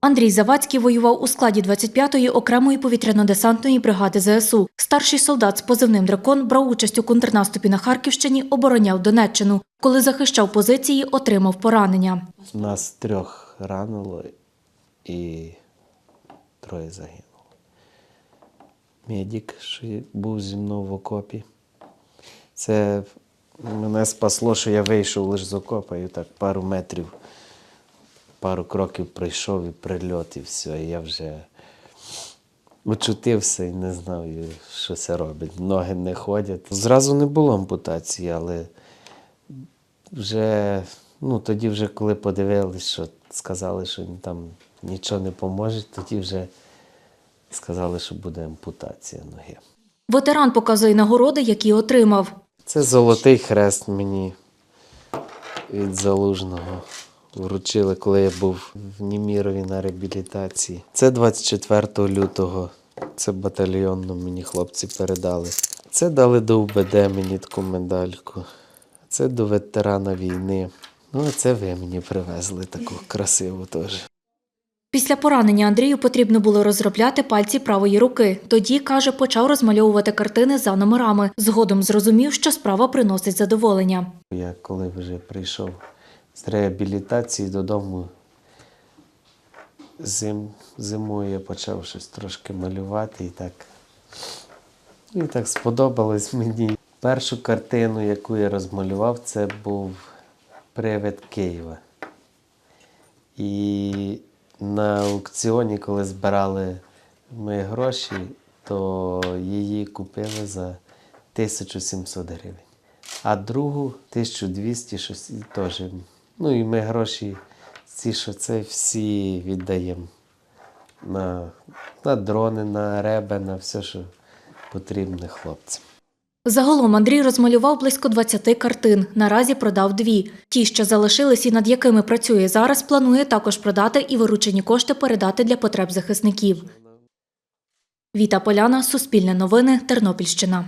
Андрій Завадський воював у складі 25-ї окремої повітряно-десантної бригади ЗСУ. Старший солдат з позивним дракон брав участь у контрнаступі на Харківщині, обороняв Донеччину. Коли захищав позиції, отримав поранення. Нас трьох ранило і троє загинуло. Медик, що був зі мною в окопі. Це мене спасло, що я вийшов лише з окопа і так пару метрів, пару кроків пройшов і прильот, і все. І я вже очутився і не знав, що це робить. Ноги не ходять. Зразу не було ампутації, але вже, ну тоді вже коли подивились, що сказали, що там нічого не поможе, тоді вже сказали, що буде ампутація ноги. Ветеран показує нагороди, які отримав. Це золотий хрест мені від залужного. Вручили, коли я був в Німірові на реабілітації. Це 24 лютого. Це батальйонно мені хлопці передали. Це дали до УБД мені таку медальку. Це до ветерана війни. Ну, а це ви мені привезли таку красиву теж. Після поранення Андрію потрібно було розробляти пальці правої руки. Тоді, каже, почав розмальовувати картини за номерами. Згодом зрозумів, що справа приносить задоволення. Я коли вже прийшов з реабілітації додому, зим, зимою я почав щось трошки малювати і так. І так сподобалось мені. Першу картину, яку я розмалював, це був Привид Києва. І на аукціоні, коли збирали ми гроші, то її купили за 1700 гривень. А другу 1200 щось теж. Ну і ми гроші, ці, що це всі віддаємо на, на дрони, на реби, на все, що потрібне хлопцям. Загалом Андрій розмалював близько 20 картин. Наразі продав дві. Ті, що залишились і над якими працює зараз, планує також продати і виручені кошти передати для потреб захисників. Віта Поляна, Суспільне новини, Тернопільщина.